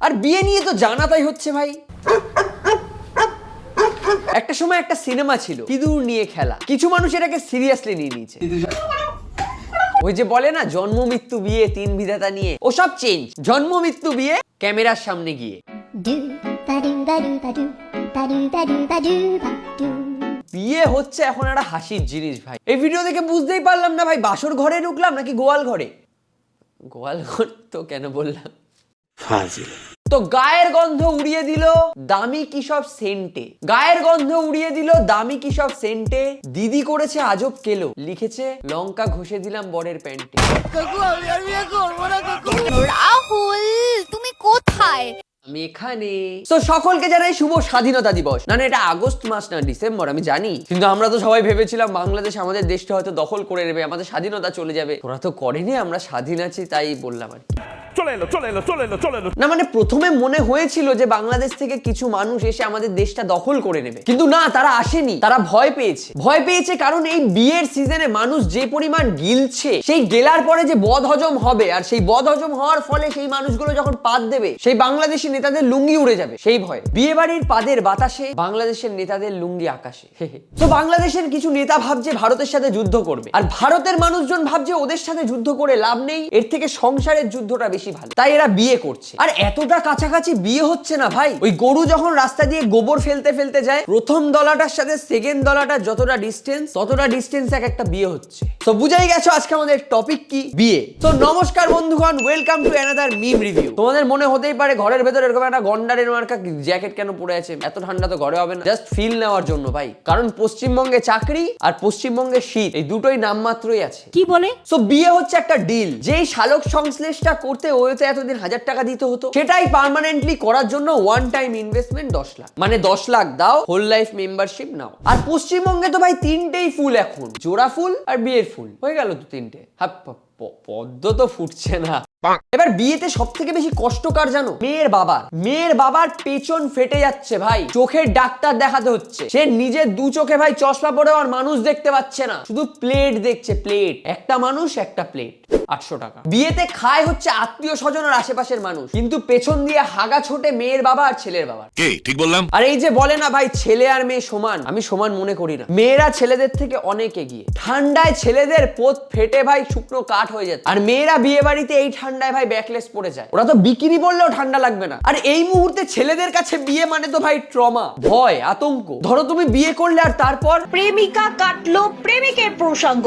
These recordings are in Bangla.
আর বিয়ে নিয়ে তো জানাতাই হচ্ছে ভাই। একটা সময় একটা সিনেমা ছিল ইঁদুর নিয়ে খেলা। কিছু মানুষ এটাকে সিরিয়াসলি নিয়ে নিয়েছে। ওই যে বলে না, জন্ম, মৃত্যু, বিয়ে, তিন বিধাতা নিয়ে। ওসব চেঞ্জ জন্ম, মৃত্যু, বিয়ে, ক্যামেরার সামনে গিয়ে। বিয়ে হচ্ছে এখন একটা হাসির জিনিস ভাই। এই ভিডিও দেখে বুঝতেই পারলাম না ভাই, বাসর ঘরে ঢুকলাম নাকি গোয়াল ঘরে? গোয়াল ঘর তো কেন বললাম? তো গায়ের গন্ধ উড়িয়ে দিল দামি কি সব সেন্টে। গায়ের গন্ধ উড়িয়ে দিল দামি কি সব সেন্টে। দিদি করেছে আজব কেলো লিখেছে লঙ্কা ঘষে দিলাম বরের প্যান্টে। রাহুল তুমি কোথায়? আমি এখানে। তো সকলকে জানাই শুভ স্বাধীনতা দিবস। না না এটা আগস্ট মাস না ডিসেম্বর আমি জানি। কিন্তু আমরা তো সবাই ভেবেছিলাম বাংলাদেশ আমাদের দেশটা হয়তো দখল করে নেবে আমাদের স্বাধীনতা চলে যাবে। ওরা তো করেনি আমরা স্বাধীন আছি তাই বললাম আর কি। চলে এলো চলে এলো চলে এলো চলে এলো। না মানে প্রথমে মনে হয়েছিল যে বাংলাদেশ থেকে কিছু মানুষ এসে আমাদের দেশটা দখল করে নেবে। কিন্তু না, তারা আসেনি, তারা ভয় পেয়েছে। ভয় পেয়েছে কারণ এই বিয়ের সিজনে মানুষ যে পরিমাণ গিলছে, সেই গেলার পরে যে বদ হজম হবে, আর সেই বদ হজম হওয়ার ফলে সেই মানুষগুলো যখন দেবে, সেই বাংলাদেশি নেতাদের লুঙ্গি উড়ে যাবে, সেই ভয়। বিয়ে বাড়ির পাদের বাতাসে বাংলাদেশের নেতাদের লুঙ্গি আকাশে তো বাংলাদেশের কিছু নেতা ভাবছে ভারতের সাথে যুদ্ধ করবে, আর ভারতের মানুষজন ভাবছে ওদের সাথে যুদ্ধ করে লাভ নেই, এর থেকে সংসারের যুদ্ধটা বেশি ভালো। তাই এরা বিয়ে করছে। আর এতটা কাছাকাছি বিয়ে হচ্ছে না ভাই। ওই গরু যখন রাস্তা দিয়ে গোবর ফেলতে ফেলতে যায় প্রথম দলাটার সাথে সেকেন্ড দলাটার যতটা ডিস্টেন্স ততটা ডিস্টেন্স এক একটা বিয়ে হচ্ছে। তো বুঝাই গেছো আজকে আমাদের টপিক কি? বিয়ে। তো নমস্কার বন্ধুগণ welcome to another meme review তোমাদের মনে হতেই পারে ঘরের ভেতর এরকম একটা গন্ডারের মার্কা জ্যাকেট কেন পরে আছে? এত ঠান্ডা তো ঘরে হবে না। জাস্ট ফিল নেওয়ার জন্য ভাই। কারণ পশ্চিমবঙ্গে চাকরি আর পশ্চিমবঙ্গে শীত এই দুটোই নামমাত্রই আছে। কি বলে? সো বিয়ে হচ্ছে একটা ডিল যেই শালক সংশ্লেষটা করতে ওইতে এতদিন হাজার টাকা দিতে হতো। সেটাই পার্মানেন্টলি করার জন্য ওয়ান টাইম ইনভেস্টমেন্ট দশ লাখ। মানে দশ লাখ দাও হোল লাইফ মেম্বারশিপ নাও। আর পশ্চিমবঙ্গে তো ভাই তিনটেই ফুল এখন। জোড়া ফুল আর বিয়ের ফুল। হয়ে গেল তো তিনটে। হ্যাঁ প- প- পদ্ম তো ফুটছে না। এবার বিয়েতে সব থেকে বেশি কষ্টকর জানো? মেয়ের বাবার। মেয়ের বাবার পেছন ফেটে যাচ্ছে ভাই। চোখের ডাক্তার দেখাতে হচ্ছে। সে নিজের দু চোখে ভাই চশমা পরেও আর মানুষ দেখতে পাচ্ছে না। শুধু প্লেট দেখছে প্লেট। একটা মানুষ একটা প্লেট। আটশো টাকা। বিয়েতে খায় হচ্ছে আত্মীয় স্বজন আর আশেপাশের মানুষ। কিন্তু পেছন দিয়ে হাগা ছোটে মেয়ের বাবা আর ছেলের বাবা। কে? ঠিক বললাম। আর এই যে বলে না ভাই ছেলে আর মেয়ে সমান। আমি সমান মনে করি না। মেয়েরা ছেলেদের থেকে অনেক এগিয়ে। ঠান্ডায় ছেলেদের পোত ফেটে ভাই শুকনো কাঠ হয়ে যাচ্ছে। আর মেয়েরা বিয়ে বাড়িতে এই ঠান্ডায় ভাই ব্যাকলেস পড়ে যায়। ওরা তো বিকিনি বললেও ঠান্ডা লাগবে না। আর এই মুহূর্তে ছেলেদের কাছে বিয়ে মানে তো ভাই ট্রমা ভয় আতঙ্ক। ধরো তুমি বিয়ে করলে আর তারপর? প্রেমিকা কাটলো প্রেমিকের প্রসঙ্গ।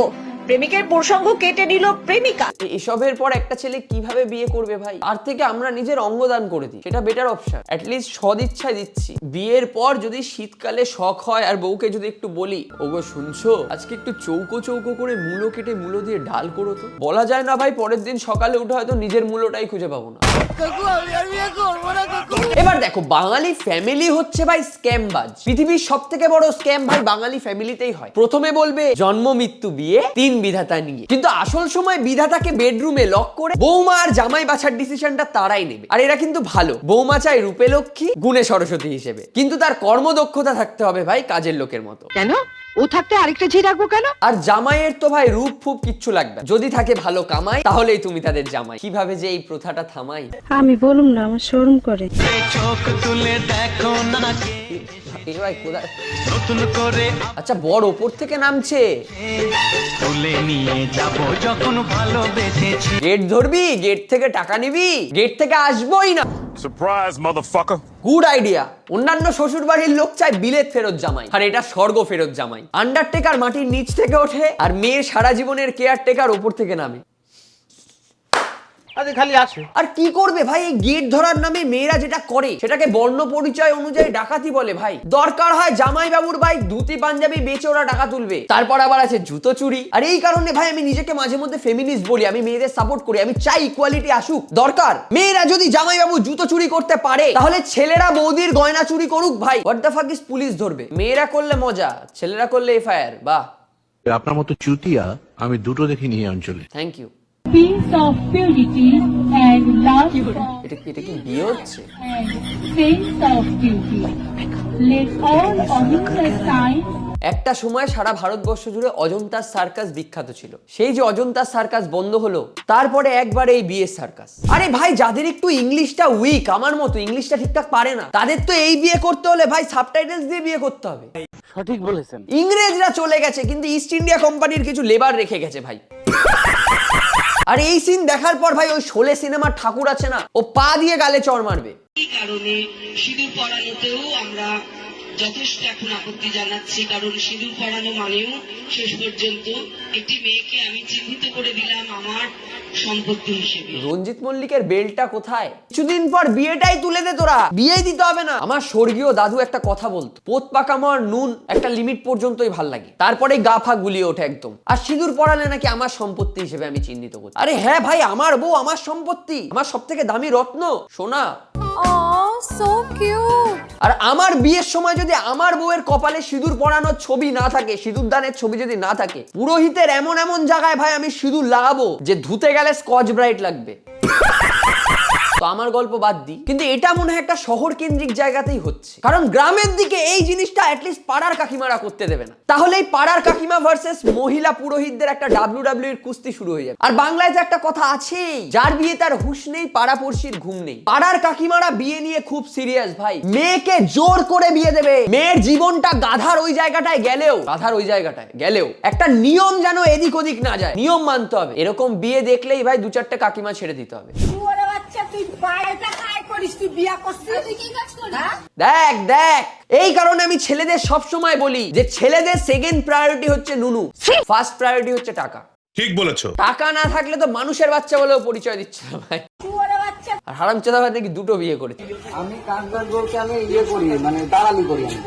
প্রেমিকের প্রসঙ্গ কেটে নিল প্রেমিকা। এসবের পর একটা ছেলে কীভাবে বিয়ে করবে ভাই? আর থেকে আমরা নিজের অঙ্গদান করে দিই। সেটা বেটার অপশন অ্যাটলিস্ট সদিচ্ছায় দিচ্ছি। বিয়ের পর যদি শীতকালে শখ হয় আর বউকে যদি একটু বলি ওগো শুনছো? আজকে একটু চৌকো চৌকো করে মূলো কেটে মূলো দিয়ে ডাল করো তো। বলা যায় না ভাই পরের দিন সকালে উঠে হয়তো নিজের মূলোটাই খুঁজে পাবো না। এবার দেখো বাঙালি ফ্যামিলি হচ্ছে ভাই স্ক্যামবাজ পৃথিবীর সব থেকে বড় স্ক্যাম ভাই বাঙালি ফ্যামিলিতেই হয়। প্রথমে বলবে জন্ম মৃত্যু বিয়ে তিন বিধাতা নিয়ে। কিন্তু আসল সময় বিধাতাকে বেডরুমে লক করে বৌমা আর জামাই বাছার ডিসিশনটা তারাই নেবে। আর এরা কিন্তু ভালো। বৌমা চাই রূপে লক্ষ্মী গুণে সরস্বতী হিসেবে। কিন্তু তার কর্মদক্ষতা থাকতে হবে ভাই কাজের লোকের মতো। কেন? ও থাকতে আরেকটা ঝি রাখব কেন? আর জামাইয়ের তো ভাই রূপ ফুপ কিচ্ছু লাগবে যদি থাকে ভালো কামাই তাহলেই তুমি তাদের জামাই। কীভাবে যে এই প্রথাটা থামাই? আমি বলুম না আমার শোরুম করে। এ ভাই কোথায় আচ্ছা বড় ওপর থেকে নামছে। তুলে নিয়ে যাব যখন ভালোবেসেছি। গেট ধরবি? গেট থেকে টাকা নিবি? গেট থেকে আসবোই না। সারপ্রাইজ মাদারফাকার গুড আইডিয়া অন্যান্য শ্বশুর বাড়ির লোক চায় বিলেত ফেরত জামাই। আর এটা স্বর্গ ফেরত জামাই। আন্ডারটেকার মাটির নিচ থেকে ওঠে আর মেয়ের সারা জীবনের কেয়ারটেকার ওপর থেকে নামে। আর কি করবে ভাই? এই গেট ধরার নামে মেয়েরা যেটা করে সেটাকে বর্ণ পরিচয় অনুযায়ী ডাকাতি বলে ভাই। দরকার হয় জামাই বাবুর ভাই ধুতি পাঞ্জাবি বেচে ওরা টাকা তুলবে। তারপর আবার আছে জুতো চুরি। আর এই কারণে ভাই আমি নিজেকে মাঝে মধ্যে ফেমিনিস্ট বলি আমি মেয়েদের সাপোর্ট করি আমি চাই ইকুয়ালিটি আসুক। দরকার। মেয়েরা যদি জামাই বাবু জুতো চুরি করতে পারে তাহলে ছেলেরা বৌদির গয়না চুরি করুক ভাই। What the fuck is police ধরবে? মেয়েরা করলে মজা ছেলেরা করলে এফআইআর বাহ। আপনার মতো চুতিয়া আমি দুটো দেখিনি এই অঞ্চলে। Thank you peace of purity and love এটা কি এটা কি বিয়ে হচ্ছে? and sense of duty. Let all signs একটা সময় সারা ভারতবর্ষ জুড়ে অজন্তার সার্কাস বিখ্যাত ছিল। সেই যে অজন্তার সার্কাস বন্ধ হলো তারপরে একবার এই বিয়ের সার্কাস আরে ভাই যাদের একটু ইংলিশটা উইক আমার মতো ইংলিশটা ঠিকঠাক পারে না তাদের তো এই বিয়ে করতে হলে ভাই সাবটাইটেলস দিয়ে বিয়ে করতে হবে। সঠিক বলেছেন। ইংরেজরা চলে গেছে কিন্তু ইস্ট ইন্ডিয়া কোম্পানির কিছু লেবার রেখে গেছে ভাই। আর এই সিন দেখার পর ভাই ওই শোলে সিনেমার ঠাকুর আছে না, ও পা দিয়ে গালে চড় মারবে। কারণে সিঁদুর আমরা যথেষ্ট এখন আপত্তি জানাচ্ছি, কারণ সিঁদুর পরানো মানেও শেষ পর্যন্ত একটি মেয়েকে আমি চিহ্নিত করে দিলাম আমার রঞ্জিত মল্লিকের বেলটা কোথায়? কিছুদিন পর বিয়েটাই তুলে দে তোরা। দিতে হবে না। আমার স্বর্গীয় দাদু একটা কথা বলতো, পোত পাকামর নুন একটা লিমিট পর্যন্তই ভালো লাগে। তারপরে গা ফা গুলিয়ে ওঠে একদম। আর সিঁদুর পড়ালে নাকি আমার সম্পত্তি হিসেবে আমি চিহ্নিত করি আরে হ্যাঁ ভাই, আমার বউ আমার সম্পত্তি। আমার সব থেকে দামি রত্ন। সোনা. আর আমার বিয়ের সময় যদি আমার বউয়ের কপালে সিঁদুর পরানোর ছবি না থাকে, সিঁদুর দানের ছবি যদি না থাকে, পুরোহিতের এমন এমন জায়গায় ভাই আমি সিঁদুর লাগাবো যে ধুতে গেলে স্কচ ব্রাইট লাগবে। তো আমার গল্প বাদ দিই কিন্তু এটা মনে হয় একটা শহর কেন্দ্রিক জায়গাতেই হচ্ছে। কারণ গ্রামের দিকে এই জিনিসটা অ্যাটলিস্ট পাড়ার কাকিমারা করতে দেবে না। তাহলে এই পাড়ার কাকিমা ভার্সেস মহিলা পুরোহিতদের একটা ডাব্লিউ ডাব্লিউ এর কুস্তি শুরু হয়ে যাবে। আর বাংলায় তো একটা কথা আছেই, যার বিয়ে তার হুঁশ নেই পাড়া পড়শির ঘুম নেই। পাড়ার কাকিমারা বিয়ে নিয়ে খুব সিরিয়াস ভাই। মেয়েকে জোর করে বিয়ে দেবে। মেয়ের জীবনটা গাধার ওই জায়গাটায় গেলেও, গাধার ওই জায়গাটায় গেলেও একটা নিয়ম যেন এদিক ওদিক না যায়। নিয়ম মানতে হবে। এরকম বিয়ে দেখলেই ভাই দু চারটে কাকিমা ছেড়ে দিতে হবে। দেখ দেখ। এই কারণে আমি ছেলেদের সব সময় বলি যে ছেলেদের সেকেন্ড প্রায়োরিটি হচ্ছে নুনু। ফার্স্ট প্রায়োরিটি হচ্ছে টাকা। ঠিক বলেছ। টাকা না থাকলে তো মানুষের বাচ্চা বলেও পরিচয় দিচ্ছে না ভাই। আর হারাম চাঁদা ভাই নাকি দুটো বিয়ে করেছে। আমি কাজবাজ বলতে আমি ইয়ে করি মানে দালালি করি আমি।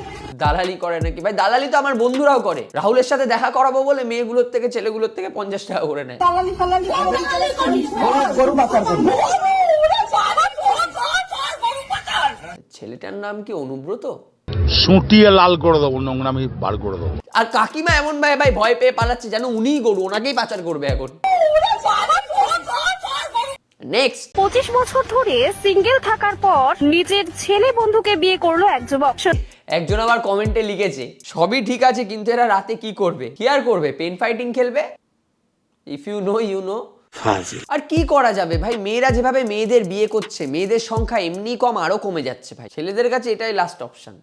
দালালি করে নাকি? ভাই দালালি তো আমার বন্ধুরাও করে। রাহুলের সাথে দেখা করাবো বলে মেয়েগুলোর থেকে ছেলেগুলোর থেকে পঞ্চাশ টাকা করে নেয়। গরু পাচার করি ছেলেটার নাম কি অনুব্রত? সুটিয়ে লাল করে দেবো নোংরামি বার করে দেবো। আর কাকিমা এমন ভাই ভাই ভয় পেয়ে পালাচ্ছে যেন উনিই গরু ওনাকেই পাচার করবে এখন। নেক্সট পঁচিশ বছর ধরে সিঙ্গেল থাকার পর নিজের ছেলে বন্ধুকে বিয়ে করল এক যুবক। একজন আবার কমেন্টে লিখেছে সবই ঠিক আছে কিন্তু এরা রাতে কি করবে? কি আর করবে? পেন ফাইটিং খেলবে? If you know you know আর কি করা যাবে ভাই? মেয়েরা যেভাবে মেয়েদের বিয়ে করছে মেয়েদের সংখ্যা এমনি কম আরও কমে যাচ্ছে ভাই। ছেলেদের কাছে এটাই লাস্ট অপশন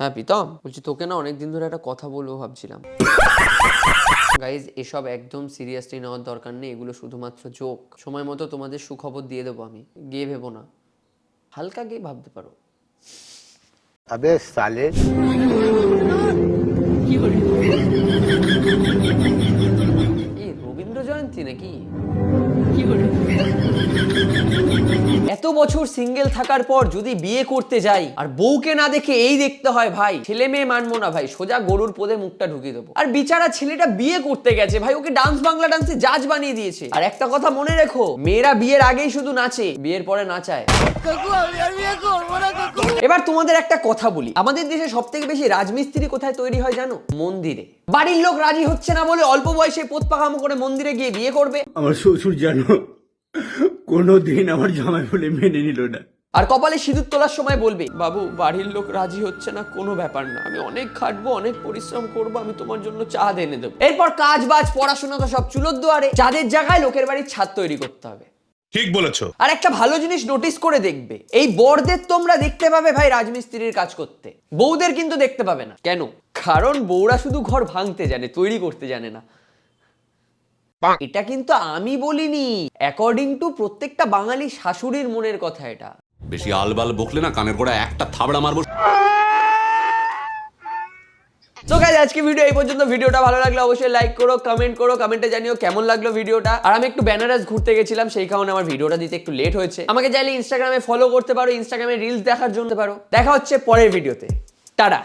হ্যাঁ প্রীতম বলছি তোকে না অনেকদিন ধরে একটা কথা বলব ভাবছিলাম। গাইজ এসব একদম সিরিয়াসলি নেওয়ার দরকার নেই এগুলো শুধুমাত্র জোক সময় মতো তোমাদের সুখবর দিয়ে দেবো আমি গিয়ে ভেবো না। হালকা গিয়ে ভাবতে পারো। আবে সালে রবীন্দ্র কি নাকি এত বছর সিঙ্গেল থাকার পর যদি বিয়ে করতে যাই, আর বউকে না দেখে এই দেখতে হয়, ভাই, ছেলে মেয়ে মানবো না, ভাই, সোজা গরুর পদে মুখটা ঢুকিয়ে দেবো। আর বিচারা ছেলেটা বিয়ে করতে গেছে, ভাই, ওকে ডান্স বাংলা ডান্সে জাজ বানিয়ে দিয়েছে। আর একটা কথা মনে রেখো, মেয়েরা বিয়ের আগেই শুধু নাচে, বিয়ের পরে নাচায়। এবার তোমাদের একটা কথা বলি, আমাদের দেশে সব থেকে বেশি রাজমিস্ত্রি কোথায় তৈরি হয় জানো? মন্দিরে। বাড়ির লোক রাজি হচ্ছে না বলে অল্প বয়সে পোত পাকামো করে মন্দিরে গিয়ে বিয়ে করবে। আমার শ্বশুর জানো কোনোদিন আমার জামাই বলে মেনে নিল না। আর কপালে সিঁদুর তোলার সময় বলবে বাবু বাড়ির লোক রাজি হচ্ছে না কোনো ব্যাপার না। আমি অনেক খাটবো অনেক পরিশ্রম করব আমি তোমার জন্য চাঁদ এনে দেবো। এরপর কাজ বাজ পড়াশোনা তো সব চুলোর দুয়ারে। চাঁদের জায়গায় লোকের বাড়ির ছাদ তৈরি করতে হবে। ঠিক বলেছ। আর একটা ভালো জিনিস নোটিস করে দেখবে এই বরদের তোমরা দেখতে পাবে ভাই রাজমিস্ত্রির কাজ করতে। বউদের কিন্তু দেখতে পাবে না। কেন? কারণ বউরা শুধু ঘর ভাঙতে জানে তৈরি করতে জানে না। এটা কিন্তু আমি বলিনি। অ্যাকর্ডিং টু প্রত্যেকটা বাঙালি শাশুড়ির মনের কথা এটা। বেশি আলবাল বকলে না কানের গোড়া একটা থাবড়া মারবো। তো গাইজ আজকে ভিডিও এই পর্যন্ত। ভিডিওটা ভালো লাগলে অবশ্যই লাইক করো কমেন্ট করো কমেন্টে জানিও কেমন লাগল ভিডিওটা আর আমি একটু বেনারস ঘুরতে গেছিলাম সেই কারণে আমার ভিডিওটা দিতে একটু লেট হয়েছে। আমাকে চাইলে ইনস্টাগ্রামে ফলো করতে পারো ইনস্টাগ্রামে রিলস দেখার জন্য। পারো দেখা হচ্ছে পরের ভিডিওতে টাটা।